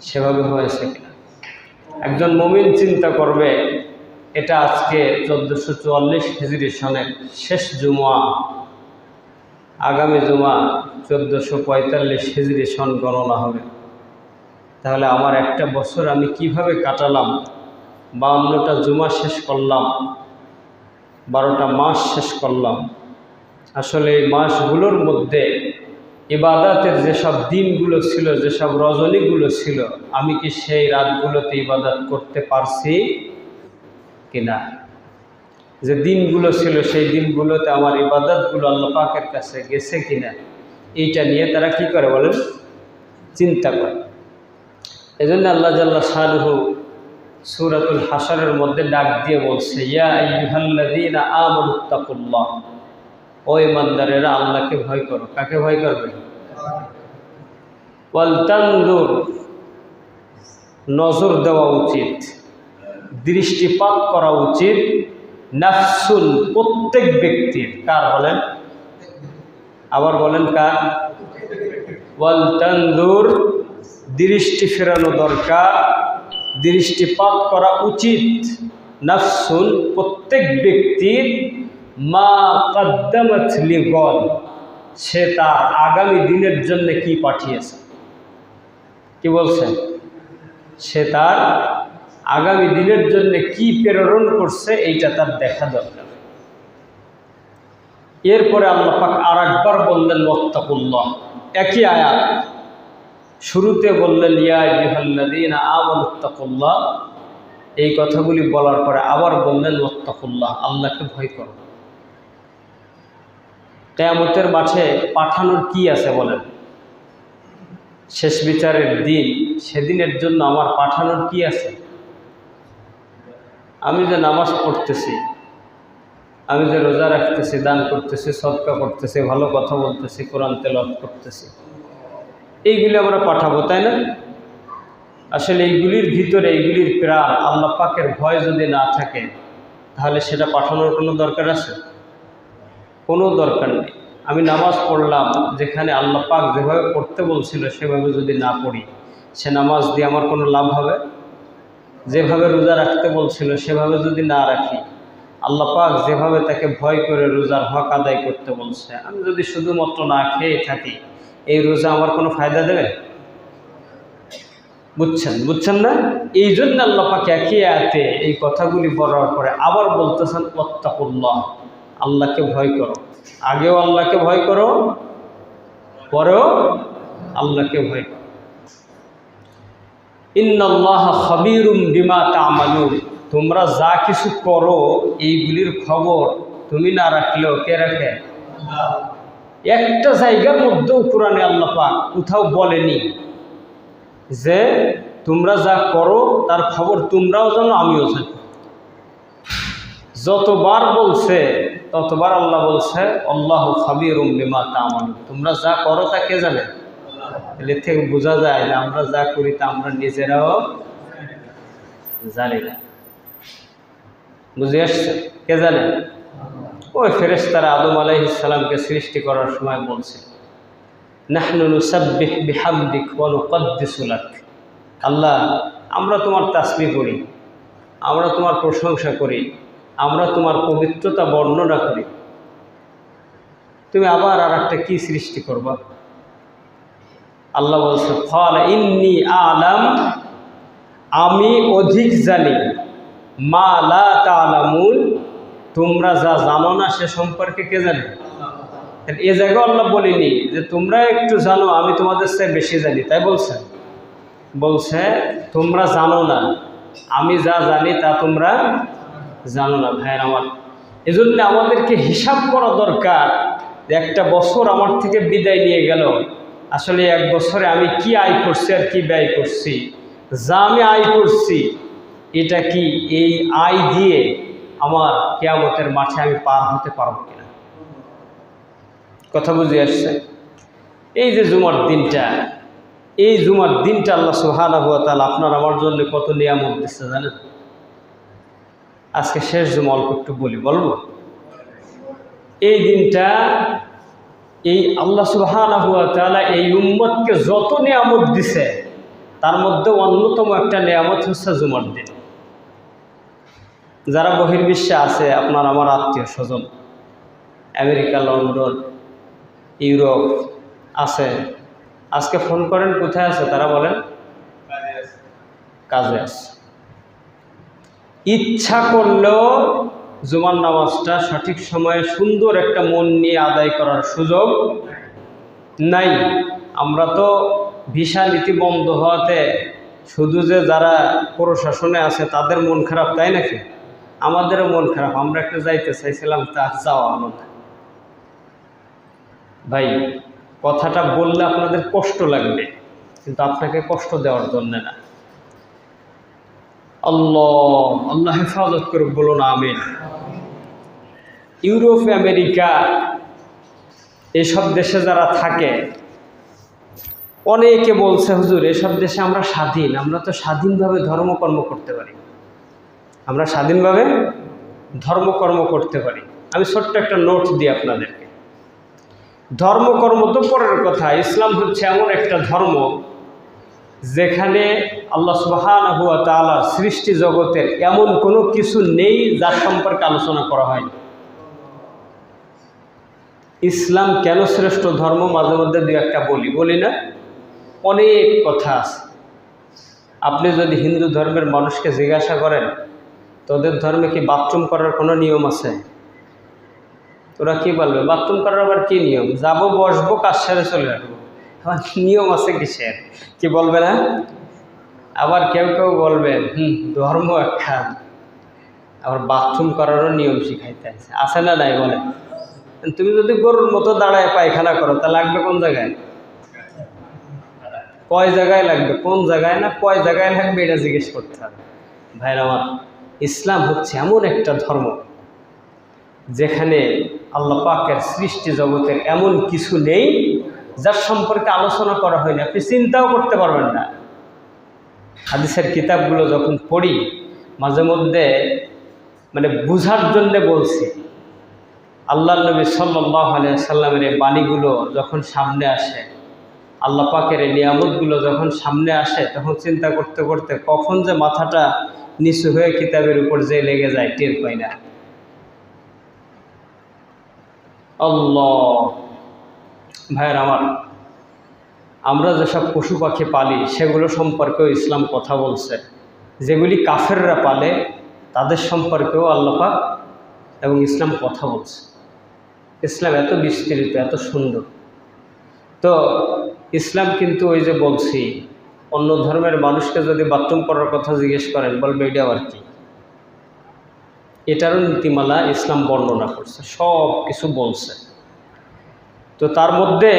সেভাবে হয়েছে কিনা। একজন মমিন চিন্তা করবে, এটা আজকে চোদ্দোশো চুয়াল্লিশ হিজড়ি সনের শেষ জুমা আগামী জুমা চোদ্দোশো পঁয়তাল্লিশ হিজড়ি সন গণনা হবে। তাহলে আমার একটা বছর আমি কীভাবে কাটালাম, বাউন্নটা জুমা শেষ করলাম, বারোটা মাস শেষ করলাম। আসলে এই মাসগুলোর মধ্যে ইবাদাতের যেসব দিনগুলো ছিল, যেসব রজনীগুলো ছিল, আমি কি সেই রাতগুলোতে ইবাদত করতে পারছি কিনা? যে দিনগুলো ছিল, সেই দিনগুলোতে আমার ইবাদতগুলো আল্লাহ পাকের কাছে গেছে কিনা? এইটা নিয়ে তারা কি করে বলেন? চিন্তা করে। এই জন্য আল্লাহ জাল্লা শাহরুহু সুরাতুল হাসারের মধ্যে ডাক দিয়ে বলছে, ইয়া আমানুত্তাকুল্লাহ ও ইমানদারেরা, আল্লাহকে ভয় করো। কাকে ভয় করবে? ওয়ালতানজুর নজর দেওয়া উচিত, দৃষ্টিপাত করা উচিত নাফসুল প্রত্যেক ব্যক্তির, কার বলেন? আবার বলেন কার? ওয়ালতানজুর দৃষ্টি ফেরানো দরকার, দৃষ্টিপাত করা উচিত নাফসুল প্রত্যেক ব্যক্তির, মা কদ্দামাত লিগল সে তার আগামী দিনের জন্য কি পাঠিয়েছে? কি বলছেন সে তার আগামী দিনের জন্য কি প্রেরণ করছে এইটা তার দেখা দরকার। এরপরে আল্লাহ পাক আর একবার বললেন মত্তাকুল্লাহ একই আয়াত। শুরুতে বললেন, ইয়া ইহাল্লাদিন আমত্তাকুল্লাহ এই কথাগুলি বলার পরে আবার বললেন মত্তাকুল্লাহ আল্লাহকে ভয় করো। কেয়ামতের মাঠে পাঠানোর কি আছে বলেন? শেষ বিচারের দিন, সেদিনের জন্য আমার পাঠানোর কি আছে? আমি যে নামাজ পড়তেছি, আমি যে রোজা রাখতেছি, দান করতেছি সৎকা করতেছি ভালো কথা বলতেছি, কোরআন তেলত করতেছি, এইগুলি আমরা পাঠাবো, তাই না? আসলে এইগুলির ভিতরে, এইগুলির প্রাণ আল্লাহ পাকের ভয় যদি না থাকে, তাহলে সেটা পাঠানোর কোনো দরকার আছে? কোনো দরকার নেই। আমি নামাজ পড়লাম, যেখানে আল্লাহ পাক যেভাবে পড়তে বলছিল, সেভাবে যদি না পড়ি, সে নামাজ দিয়ে আমার কোনো লাভ হবে? যেভাবে রোজা রাখতে বলছিল, সেভাবে যদি না রাখি, আল্লাহ পাক যেভাবে তাকে ভয় করে রোজার হক আদায় করতে বলছে, আমি যদি শুধুমাত্র না খেয়ে থাকি, এই রোজা আমার কোনো ফায়দা দেবে? বুঝছেন? বুঝছেন না? এই জন্য আল্লাহ একই আয়াতে এই কথাগুলি বলার পরে আবার বলতেছেন অত্তাকুল্লাহ আল্লাহকে ভয় করো। আগেও আল্লাহকে ভয় করো, পরেও আল্লাহকে ভয় করো। ইন্নাল্লাহ খবিরুম বিমা তামালুন। তোমরা যা কিছু করো, এইগুলির খবর তুমি না রাখলেও কে রাখে? একটা জায়গার মধ্যেও কোরআনে আল্লাহ পাক কোথাও বলেনি যে তোমরা যা করো, তার খবর তোমরাও জানো, আমিও জানি। যতবার বলছে ততবার আল্লাহ বলছে, আল্লাহ খাবির বিমা তামালু তোমরা যা করো তা কে জানে? এর থেকে বোঝা যায় যে আমরা যা করি তা আমরা নিজেরাও জানি না। বুঝে আসছে? কে জানে? ওই ফেরেশতারা আদম আলাইহিসসালামকে সৃষ্টি করার সময় বলছে আল্লাহ, আমরা তোমার তাসবিহ করি, আমরা তোমার প্রশংসা করি। আমরা তোমার পবিত্রতা বর্ণনা করি। তুমি আবার আর একটা কী সৃষ্টি করবা? আল্লাহ বলছে, ফল ইন্নি আলাম, আমি অধিক জানি। মা লা তালামুন, তোমরা যা জানো না সে সম্পর্কে কে জানে? এ জায়গায় আল্লাহ বলিনি যে, তোমরা একটু জানো, আমি তোমাদের চেয়ে বেশি জানি। তাই বলছে। বলছে, তোমরা জানো না। আমি যা জানি তা তোমরা জানো না ভাইয়ের আমার। এজন্য আমাদেরকে হিসাব করা দরকার যে একটা বছর আমার থেকে বিদায় নিয়ে গেল। আসলে এক বছরে আমি কি আয় করছি আর কি ব্যয় করছি? যা আমি আয় করছি, এটা কি এই আয় দিয়ে আমার কেয়ামতের মাঠে আমি পার হতে পারব কিনা? কথা বুঝে আসছে? এই যে জুমার দিনটা, এই জুমার দিনটা আল্লাহ সুহানা হুয়া তাহলে আপনার আমার জন্য কত নিয়ামত দিচ্ছে জানেন? আজকে শেষ জুমা অল্প একটু বলি, বলব? এই দিনটা এই আল্লাহ সুবহানাহু ওয়া তাআলা এই উম্মতকে যত নিয়ামত দিছে, তার মধ্যে অন্যতম একটা নিয়ামত হচ্ছে জুমার দিন। যারা বহির্বিশ্বে আছে, আপনার আমার আত্মীয় স্বজন, আমেরিকা, লন্ডন, ইউরোপ আছে, আজকে ফোন করেন, কোথায় আছে? তারা বলেন, কাজে আছে। ইচ্ছা করলেও জুমার নামাজটা সঠিক সময়ে সুন্দর একটা মন নিয়ে আদায় করার সুযোগ নাই। আমরা তো ভিসা নীতি বন্ধ হওয়াতে শুধু যে যারা প্রশাসনে আছে তাদের মন খারাপ, তাই নাকি? আমাদেরও মন খারাপ। আমরা একটু যাইতে চাইছিলাম, তা যাওয়া হলো না। ভাই, কথাটা বললে আপনাদের কষ্ট লাগবে, কিন্তু আপনাকে কষ্ট দেওয়ার জন্য না। আল্লাহ আল্লাহ হেফাজত করে না আমিন। ইউরোপ, আমেরিকা, এসব দেশে যারা থাকে, অনেকে বলছে, হুজুর, এসব দেশে আমরা স্বাধীন, আমরা তো স্বাধীনভাবে ধর্মকর্ম করতে পারি। আমরা স্বাধীনভাবে ধর্মকর্ম করতে পারি। আমি ছোট্ট একটা নোট দিই আপনাদেরকে। ধর্মকর্ম তো পরের কথা, ইসলাম হচ্ছে এমন একটা ধর্ম যেখানে আল্লাহ সুবাহান হুয়া তালা সৃষ্টি জগতের এমন কোনো কিছু নেই যার সম্পর্কে আলোচনা করা হয় ইসলাম কেন শ্রেষ্ঠ ধর্ম? মাঝে মধ্যে দু একটা বলি। বলি না, অনেক কথা আছে। আপনি যদি হিন্দু ধর্মের মানুষকে জিজ্ঞাসা করেন, তোদের ধর্মে কি বাথরুম করার কোনো নিয়ম আছে? তোরা কি বলবে? বাথরুম করার আবার কি নিয়ম? যাব, বসবো, কাজ সেরে চলে আসব। নিয়ম আছে কিসের? কি বলবে না? আবার কেউ কেউ বলবেন হুম, ধর্ম একটা। আবার বাথরুম করারও নিয়ম শিখাইতে আছে। আছে না নাই বলে তুমি যদি গরুর মতো দাঁড়ায় পায়খানা করো, তা লাগবে কোন জায়গায়? কয় জায়গায় লাগবে? কোন জায়গায় না কয় জায়গায় লাগবে এটা জিজ্ঞেস করতে হবে। ভাইরা আমার, ইসলাম হচ্ছে এমন একটা ধর্ম যেখানে আল্লাহ পাকের সৃষ্টি জগতের এমন কিছু নেই যার সম্পর্কে আলোচনা করা হয়নি, আপনি চিন্তাও করতে পারবেন না। হাদিসের কিতাবগুলো যখন পড়ি, মাঝে মধ্যে মানে বুঝার জন্যে বলছি আল্লাহ নবী সাল্লাহ সাল্লামের এই বাণীগুলো যখন সামনে আসে, আল্লাহ পাকের এই নিয়ামতগুলো যখন সামনে আসে, তখন চিন্তা করতে করতে কখন যে মাথাটা নিচু হয়ে কিতাবের উপর যে লেগে যায়, টের পাই না। আল্লাহ ভাইয়ের আমার, আমরা যেসব পশু পাখি পালি, সেগুলো সম্পর্কেও ইসলাম কথা বলছে। যেগুলি কাফেররা পালে, তাদের সম্পর্কেও আল্লাপাক এবং ইসলাম কথা বলছে। ইসলাম এত বিস্তৃত, এত সুন্দর। তো ইসলাম কিন্তু ওই যে বলছি, অন্য ধর্মের মানুষকে যদি বাথরুম করার কথা জিজ্ঞেস করেন, বলবে এটা আবার কি? এটারও নীতিমালা ইসলাম বর্ণনা করছে সব কিছু বলছে। তো তার মধ্যে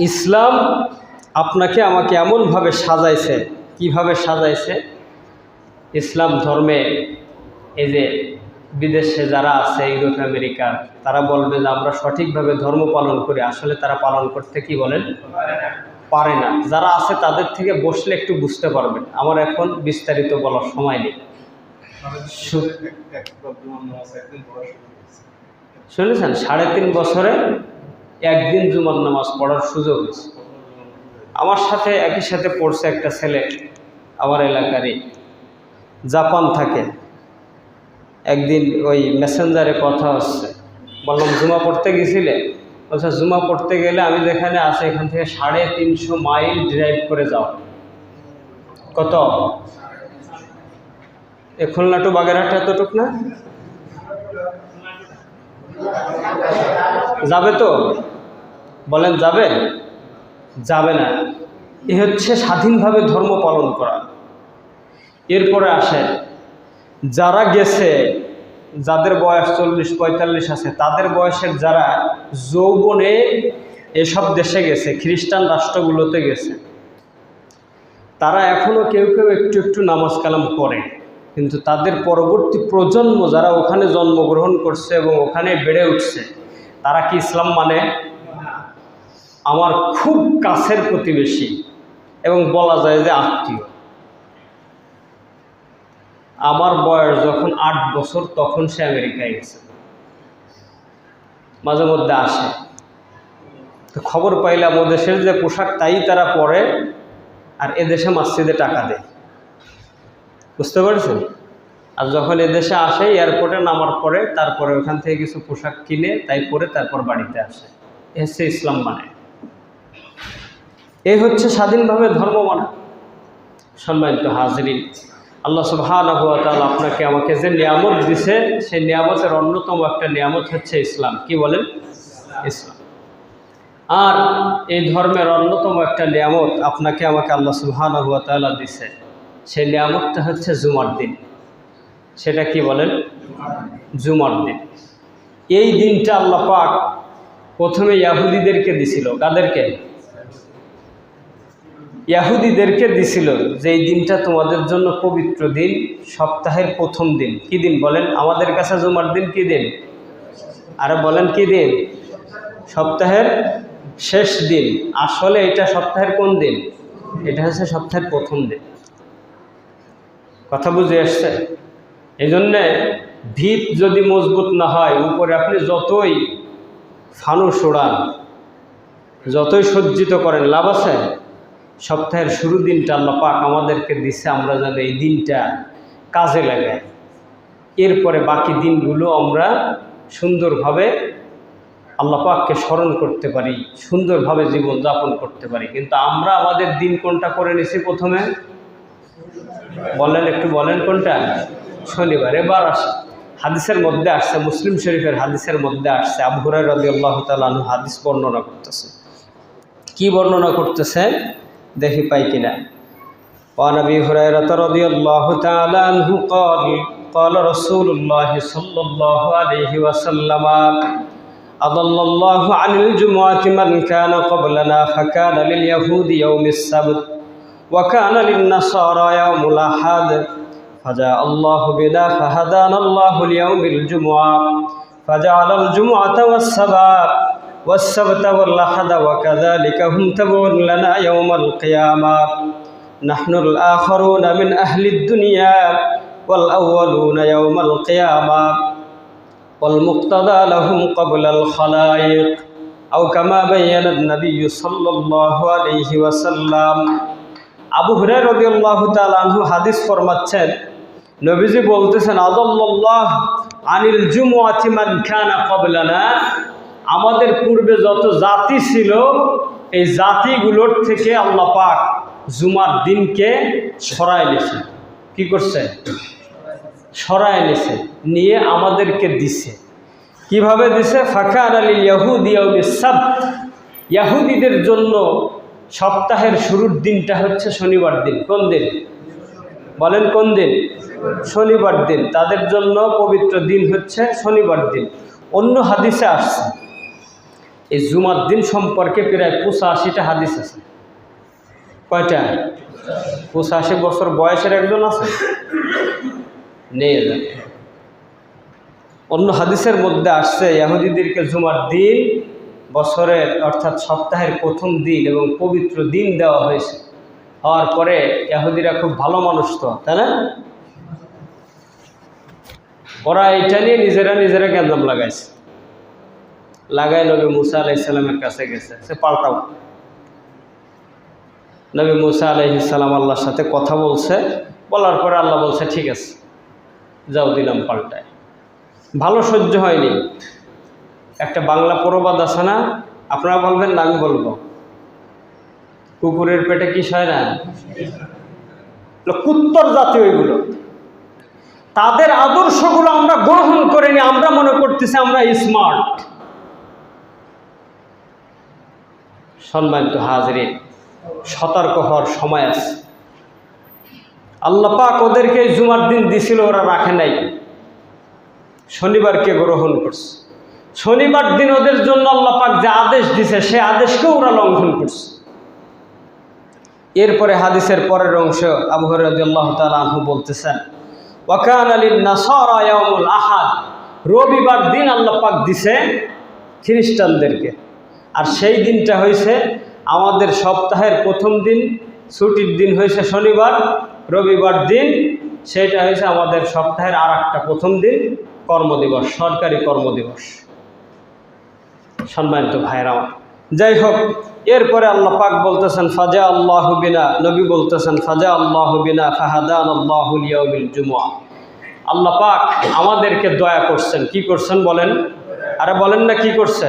ইসলাম আপনাকে আমাকে এমনভাবে সাজাইছে কীভাবে সাজাইছে ইসলাম ধর্মে এই যে বিদেশে যারা আছে ইউরোপ আমেরিকা তারা বলবে যে আমরা সঠিকভাবে ধর্ম পালন করি আসলে তারা পালন করতে কি বলেন পারে না যারা আছে তাদের থেকে বসলে একটু বুঝতে পারবেন আমার এখন বিস্তারিত বলার সময় নেই শুনেছেন সাড়ে তিন বছরে একদিন জুমার নামাজ পড়ার সুযোগ হয়েছে। আমার সাথে একই সাথে পড়ছে একটা ছেলে আমার এলাকারই, জাপান থাকে। একদিন ওই মেসেঞ্জারে কথা হচ্ছে। বললাম, জুমা পড়তে গেছিলে? বলছে, জুমা পড়তে গেলে আমি যেখানে আছি এখান থেকে সাড়ে তিনশো মাইল ড্রাইভ করে যাও। কত? এ খুলনা টু বাগেরহাট এতটুক না? যাবে তো? বলেন, যাবে? যাবে না। এ হচ্ছে স্বাধীনভাবে ধর্ম পালন করা। এরপরে আসেন, যারা গেছে, যাদের বয়স চল্লিশ, পঁয়তাল্লিশ আছে, তাদের বয়সের যারা যৌবনে এসব দেশে গেছে, খ্রিস্টান রাষ্ট্রগুলোতে গেছে, তারা এখনও কেউ কেউ একটু একটু নামাজ কালাম করে কিন্তু তাদের পরবর্তী প্রজন্ম যারা ওখানে জন্মগ্রহণ করছে এবং ওখানে বেড়ে উঠছে, তারা কি ইসলাম মানে? আমার খুব কাছের প্রতিবেশী এবং বলা যায় যে আত্মীয়। আমার বয়স যখন আট বছর তখন সে আমেরিকায় গেছে। মাঝে মধ্যে আসে। তো খবর পাইলাম দেশের যে পোশাক তাই তারা পরে আর এদেশে মসজিদে টাকা দেয়। বুঝতে পারছেন? আর যখন এদেশে আসে, এয়ারপোর্টে নামার পরে তারপরে ওখান থেকে কিছু পোশাক কিনে তাই পরে তারপর বাড়িতে আসে। এ হচ্ছে ইসলাম মানে এই হচ্ছে স্বাধীনভাবে ধর্ম মানা। সম্মানিত হাজরিন, আল্লাহ সুবহানাহু ওয়া তাআলা আপনাকে আমাকে যে নিয়ামত দিছে, সেই নিয়ামতের অন্যতম একটা নিয়ামত হচ্ছে ইসলাম। কি বলেন? ইসলাম। আর এই ধর্মের অন্যতম একটা নিয়ামত আপনাকে আমাকে আল্লাহ সুবহানাহু ওয়া তাআলা দিছে, সেই নিয়ামতটা হচ্ছে জুমার দিন। সেটা কি বলেন? জুমার দিন। এই দিনটা আল্লাহ পাক প্রথমে ইয়াহুদিদেরকে দিছিল। কাদেরকে? ইয়াহুদিদেরকে দিছিল যে, এই দিনটা তোমাদের জন্য পবিত্র দিন, সপ্তাহের প্রথম দিন। কি দিন বলেন? আমাদের কাছে জুমার দিন কি দিন? আর বলেন, কি দিন? সপ্তাহের শেষ দিন। আসলে এটা সপ্তাহের কোন দিন? এটা হচ্ছে সপ্তাহের প্রথম দিন। কথা বুঝে আসছে? এই জন্যে ভিত যদি মজবুত না হয়, উপরে আপনি যতই ফানুস ওড়ান, যতই সজ্জিত করেন, লাভ আছে? সপ্তাহের শুরু দিনটা আল্লাহ পাক আমাদেরকে দিছে, আমরা যেন এই দিনটা কাজে লাগাই। এরপরে বাকি দিনগুলো আমরা সুন্দরভাবে আল্লাহ পাককে স্মরণ করতে পারি, সুন্দরভাবে জীবন যাপন করতে পারি। কিন্তু আমরা আমাদের দিন কোনটা করে নিছি প্রথমে? বলেন একটু, বলেন কোনটা? শনিবার। এবার আস হাদিসের মধ্যে আসছে, মুসলিম শরীফের হাদিসের মধ্যে আসছে, আবু হুরাই রদি আল্লাহ তালু হাদিস বর্ণনা করতেছে। কি বর্ণনা করতেছে? দেখি পাই কিনা وعن ابي هريره رضي الله تعالى عنه قال قال رسول الله صلى الله عليه وسلم أضل الله عن الجمعة من كان قبلنا فكان لليهود يوم السبت وكان للنصارى يوم الأحد فجاء الله بنا فهدانا الله ليوم الجمعة فجعل الجمعة والسبت والسبت والأحد وكذلك هم تبع لنا يوم القيامة نحن الآخرون من أهل الدنيا والأولون يوم القيامة والمقتضى لهم قبل الخلائق أو كما بين النبي صلى الله عليه وسلم আবু হুরাই রবি আল্লাহ তালু হাদিস ফরমাচ্ছেন নবীজি বলতেছেন আদল্লাহ আনিল জুমুয়াতিমান খানা কবলানা আমাদের পূর্বে যত জাতি ছিল, এই জাতিগুলোর থেকে আল্লাহ পাক জুমার দিনকে সরাই নিছে কি করছে? সরাই নিছে নিয়ে আমাদেরকে দিছে। কীভাবে দিছে? ফাঁকার আলী ইয়াহুদি সাব ইয়াহুদিদের জন্য সপ্তাহের শুরুর দিনটা হচ্ছে শনিবার দিন। কোন দিন? বলেন কোন দিন? শনিবার দিন। তাদের জন্য পবিত্র দিন হচ্ছে শনিবার দিন। অন্য হাদিসে আসছে এই জুমার দিন সম্পর্কে প্রায় পঁচাশিটা হাদিস আছে। কয়টা? পঁচাশি বছর বয়সের একজন আছে? নেই। অন্য হাদিসের মধ্যে আসছে ইহুদিদেরকে জুমার দিন, বছরের অর্থাৎ সপ্তাহের প্রথম দিন এবং পবিত্র দিন দেওয়া হয়েছে। হওয়ার পরে ইহুদিরা খুব ভালো মানুষ তো, তাই না? ওরা এটা নিয়ে নিজেরা নিজেরা গ্যাঞ্জাম লাগাইছে। লাগাই নবী মুসা আলাইসাল্লামের কাছে গেছে। সে পাল্টাও। নবী মুসা আলাইসাল্লাম আল্লাহর সাথে কথা বলছে, বলার পরে আল্লাহ বলছে, ঠিক আছে, যাও দিলাম পাল্টায়। ভালো সহ্য হয়নি। একটা বাংলা প্রবাদ আছে না, আপনারা বলবেন না, আমি বলব। কুকুরের পেটে কি হয় না? কুত্তর জাতি ওইগুলো। তাদের আদর্শগুলো আমরা গ্রহণ করে নি আমরা মনে করতেছি আমরা স্মার্ট। সম্মানিত হাজরিন, সতর্ক হওয়ার সময় আছে। আল্লাহ পাক ওদেরকে জুমার দিন দিছিল, ওরা রাখে নাই। শনিবারকে গ্রহণ করছে। শনিবার দিন ওদের জন্য আল্লাহ পাক যে আদেশ দিছে, সে আদেশকেও ওরা লঙ্ঘন করছে। এরপরে হাদিসের পরের অংশ আবু হরদুল্লাহ তালু বলতেছেন ওয়াকান আলী নাসরায়ামুল আহাদ। রবিবার দিন আল্লাহ পাক দিছে খ্রিস্টানদেরকে। আর সেই দিনটা হয়েছে আমাদের সপ্তাহের প্রথম দিন, ছুটির দিন হয়েছে শনিবার, রবিবার দিন সেটা হয়েছে আমাদের সপ্তাহের আর একটা প্রথম দিন, কর্মদিবস, সরকারি কর্মদিবস। সম্মানিত আমার যাই হোক, এরপরে আল্লাহ পাক বলতেছেন, ফাজা আল্লাহ বিনা নবী বলতেছেন, ফাজা আল্লাহ বিনা ফাহাদান ইয়াউমিল জুমুয়া আল্লাহ পাক আমাদেরকে দয়া করছেন, কি করছেন বলেন? আরে বলেন না কি করছে?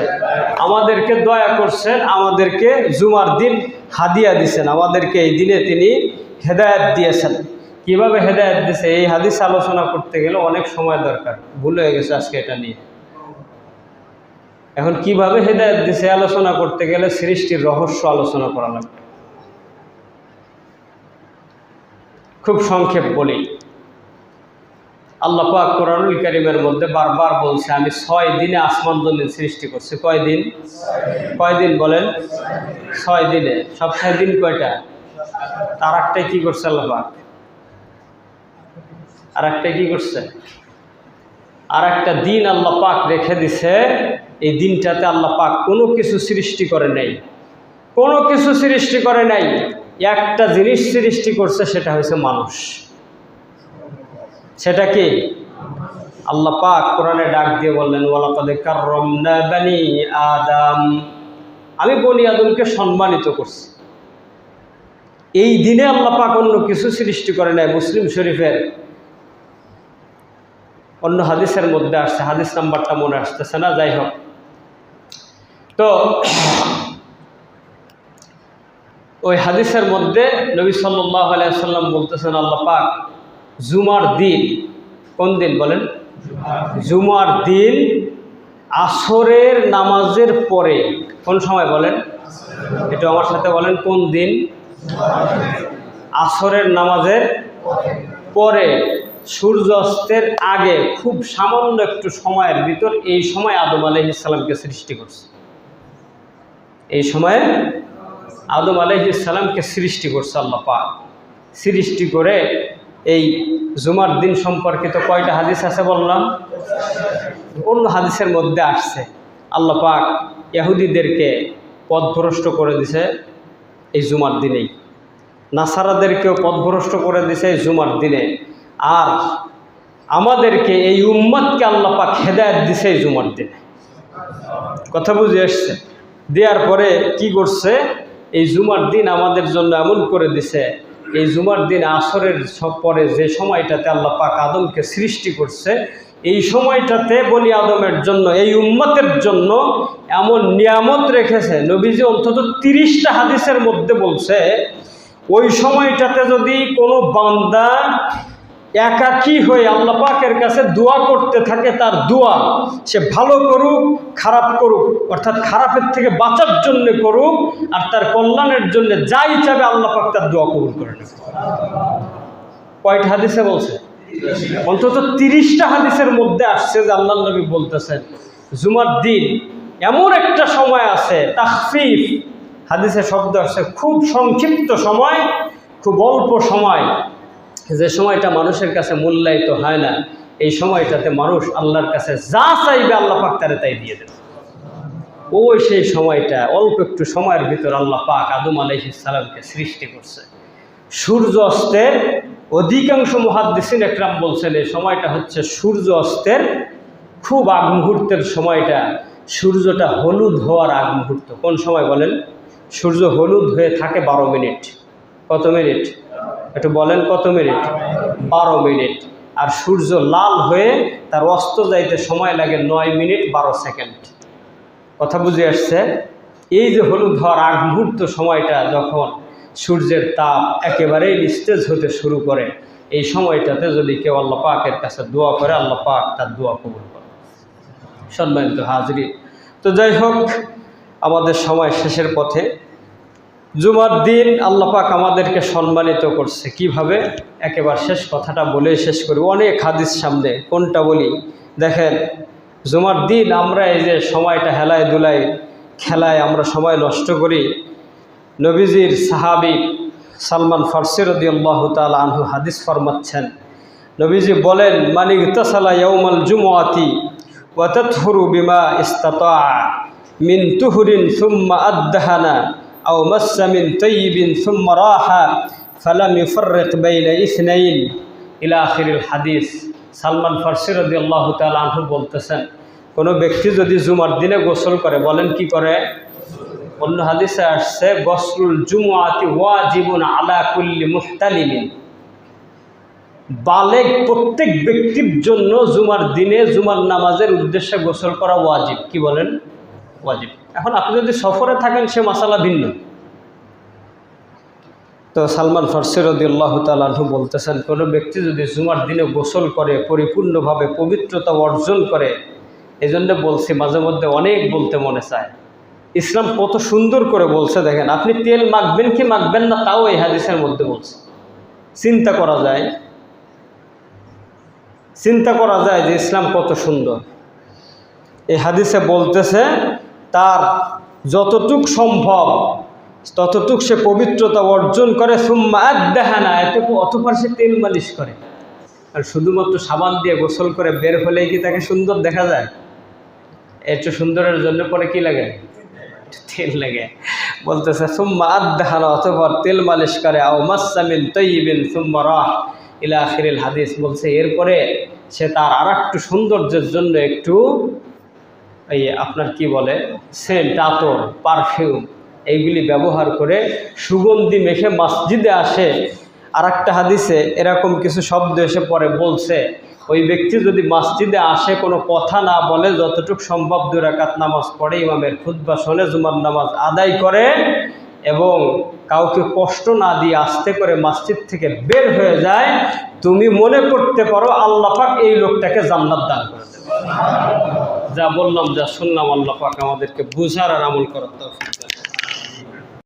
আমাদেরকে দয়া করছেন, আমাদেরকে জুমার দিন হাদিয়া দিছেন, আমাদেরকে এই দিনে তিনি হেদায়েত দিয়েছেন। কীভাবে হেদায়েত দিয়েছে এই হাদিস আলোচনা করতে গেলে অনেক সময় দরকার। ভুল হয়ে গেছে আজকে এটা নিয়ে। এখন কীভাবে হেদায়ত দিছে আলোচনা করতে গেলে সৃষ্টির রহস্য আলোচনা করা লাগবে। খুব সংক্ষেপ বলি। আল্লাহ পাক কোরআনুল কারিমের মধ্যে বারবার বলছে, আমি ছয় দিনে আসমান জমিন সৃষ্টি করছি। কয় দিন? কয় দিন বলেন? ছয় দিনে। সপ্তাহে দিন কয়টা? তার একটাই কি করছে আল্লাহ পাক? আর একটাই কি করছে? আর একটা দিন আল্লাহ পাক রেখে দিছে, এই দিনটাতে আল্লাহ পাক কোনো কিছু সৃষ্টি করে নাই। কোনো কিছু সৃষ্টি করে নাই। একটা জিনিস সৃষ্টি করছে, সেটা হয়েছে মানুষ। সেটা কি? আল্লাহ পাক কোরআনে ডাক দিয়ে বললেন, ওয়ালাকাদে আদম। আমি বনি আদমকে সম্মানিত করছি। এই দিনে আল্লাহ পাক অন্য কিছু সৃষ্টি করে নাই, মুসলিম শরীফের। অন্য হাদিসের মধ্যে আসছে, হাদিস নাম্বারটা মনে আসতেছে না, যাই হোক। তো, ওই হাদিসের মধ্যে নবী সাল্লাহ আলাইসাল্লাম বলতেছেন, আল্লাহ পাক জুমার দিন। কোন দিন বলেন? জুমার দিন আসরের নামাজের পরে। কোন সময় বলেন? একটু আমার সাথে বলেন, কোন দিন? আসরের নামাজের পরে। সূর্য অস্তের আগে খুব সামান্য একটু সময়ের ভিতর এই সময় আদম আলহিসাল্লামকে সৃষ্টি করছে। এই সময়ে আদম আলহিসাল্লামকে সৃষ্টি করছে আল্লাহ পাক। সৃষ্টি করে এই জুমার দিন সম্পর্কিত কয়টা হাদিস আছে বললাম? অন্য হাদিসের মধ্যে আসছে, আল্লাহ পাক ইহুদিদেরকে পথভ্রষ্ট করে দিছে এই জুমার দিনেই। নাসারাদেরকেও পথভ্রষ্ট করে দিছে এই জুমার দিনে। আর আমাদেরকে এই উম্মতকে আল্লাহ পাক হেদায়ত দিছে এই জুমার দিনে। কথা বুঝে এসছে। দেওয়ার পরে কি করছে? এই জুমার দিন আমাদের জন্য এমন করে দিছে এই জুমার দিন আসরের সব পরে যে সময়টাতে আল্লাহ পাক আদমকে সৃষ্টি করছে, এই সময়টাতে বলি আদমের জন্য, এই উম্মতের জন্য এমন নিয়ামত রেখেছে। নবীজি অন্তত তিরিশটা হাদিসের মধ্যে বলছে, ওই সময়টাতে যদি কোনো বান্দা একাকী হয়ে আল্লাহ পাকের কাছে দোয়া করতে থাকে তার দোয়া। সে ভালো করুক, খারাপ করুক, অর্থাৎ খারাপের থেকে বাঁচার জন্য করুক, আর তার কল্যাণের জন্য যাই চাবে আল্লাহ পাক তার দোয়া কবুল করে নেবে। কয়টা হাদিসে বলছে? অন্তত তিরিশটা হাদিসের মধ্যে আসছে যে আল্লাহ নবী বলতেছেন, জুমার দিন এমন একটা সময় আছে তাহফিফ হাদিসের শব্দ আসছে, খুব সংক্ষিপ্ত সময়, খুব অল্প সময়। যে সময়টা মানুষের কাছে মূল্যায়িত হয় না, এই সময়টাতে মানুষ আল্লাহর কাছে যা চাইবে আল্লাহ পাক তারে তাই দিয়ে দেবে। ওই সেই সময়টা, অল্প একটু সময়ের ভিতর আল্লাহ পাক আদম আলাইসালামকে সৃষ্টি করছে। সূর্য অস্তের অধিকাংশ মহাদ্দিসিন একরাম বলছেন, এই সময়টা হচ্ছে সূর্য অস্তের খুব আগ মুহূর্তের সময়টা। সূর্যটা হলুদ হওয়ার আগ মুহূর্ত। কোন সময় বলেন? সূর্য হলুদ হয়ে থাকে বারো মিনিট। কত মিনিট? একটু বলেন কত মিনিট? বারো মিনিট। আর সূর্য লাল হয়ে তার অস্ত যাইতে সময় লাগে নয় মিনিট বারো সেকেন্ড। কথা বুঝে আসছে? এই যে হলুদ হওয়ার আগ মুহূর্ত সময়টা যখন সূর্যের তাপ একেবারেই নিস্তেজ হতে শুরু করে, এই সময়টাতে যদি কেউ আল্লাহ পাকের কাছে দোয়া করে, আল্লাহ পাক তার দোয়া কবুল করে সম্মানিত হাজরি তো যাই হোক, আমাদের সময় শেষের পথে জুমার দিন আল্লাপাক আমাদেরকে সম্মানিত করছে। কীভাবে? একেবারে শেষ কথাটা বলে শেষ করি অনেক হাদিস সামনে, কোনটা বলি? দেখেন, জুমার দিন আমরা এই যে সময়টা হেলায় দুলায় খেলায় আমরা সময় নষ্ট করি। নবীজির সাহাবি সালমান ফার্সি রদি আল্লাহ তাল আনহু হাদিস ফরমাচ্ছেন, নবীজি বলেন মানিক তাসালা ইয়ৌমাল জুমাতি ওয়াতথুরু বিমা ইস্তাতা মিন তুহুরিন সুম্মা আদ্দাহানা أو مس من طيب ثم راح فلم يفرق بين اثنين إلى آخر الحديث সালমান ফার্সি রদি আল্লাহ তালু বলতেছেন কোনো ব্যক্তি যদি জুমার দিনে গোসল করে বলেন কি করে অন্য হাদিসে আসছে গসরুল জুমুয়াতি ওয়াজিবুন আলা কুল্লি মুহতালিমিন বালেগ প্রত্যেক ব্যক্তির জন্য জুমার দিনে জুমার নামাজের উদ্দেশ্যে গোসল করা ওয়াজিব কি বলেন ওয়াজিব এখন আপনি যদি সফরে থাকেন, সে মশালা ভিন্ন। তো সালমান ফার্সি রদি আল্লাহ তালু বলতেছেন, কোনো ব্যক্তি যদি জুমার দিনে গোসল করে, পরিপূর্ণভাবে পবিত্রতা অর্জন করে এই জন্য বলছি মাঝে মধ্যে অনেক বলতে মনে চায়। ইসলাম কত সুন্দর করে বলছে, দেখেন, আপনি তেল মাখবেন কি মাখবেন না, তাও এই হাদিসের মধ্যে বলছে। চিন্তা করা যায়। চিন্তা করা যায় যে ইসলাম কত সুন্দর। এই হাদিসে বলতেছে তার যতটুক সম্ভব, ততটুক সে পবিত্রতা অর্জন করে, সুম্মা দেহানা এতে অতপর সে তেল মালিশ করে। আর শুধুমাত্র সাবান দিয়ে গোসল করে বের হলেই কি তাকে সুন্দর দেখা যায়? একটু সুন্দরের জন্য পরে কি লাগে? তেল লাগে। বলতেছে, সুম্মা আদাহানা অতপর তেল মালিশ করে, আও মাসামিন তৈবিন সুম্মা রাহ। ইলা আখিরিল হাদিস বলছে, এরপরে সে তার আর একটু সৌন্দর্যের জন্য একটু এই আপনার কি বলে সেন্ট আতর পারফিউম এইগুলি ব্যবহার করে সুগন্ধি মেখে মসজিদে আসে। আর একটা হাদিসে এরকম কিছু শব্দ এসে পরে বলছে, ওই ব্যক্তি যদি মসজিদে আসে, কোনো কথা না বলে, যতটুকু সম্ভব দুরাকাত নামাজ পড়ে, ইমামের খুদ্া শোনে, জুমার নামাজ আদায় করে এবং কাউকে কষ্ট না দিয়ে আসতে করে মসজিদ থেকে বের হয়ে যায়, তুমি মনে করতে পারো আল্লাপাক এই লোকটাকে জান্নাত দান করে দেবে যা বললাম, যা শুনলাম আল্লাপাক আমাদেরকে বুঝার আর আমল করার তৌফিক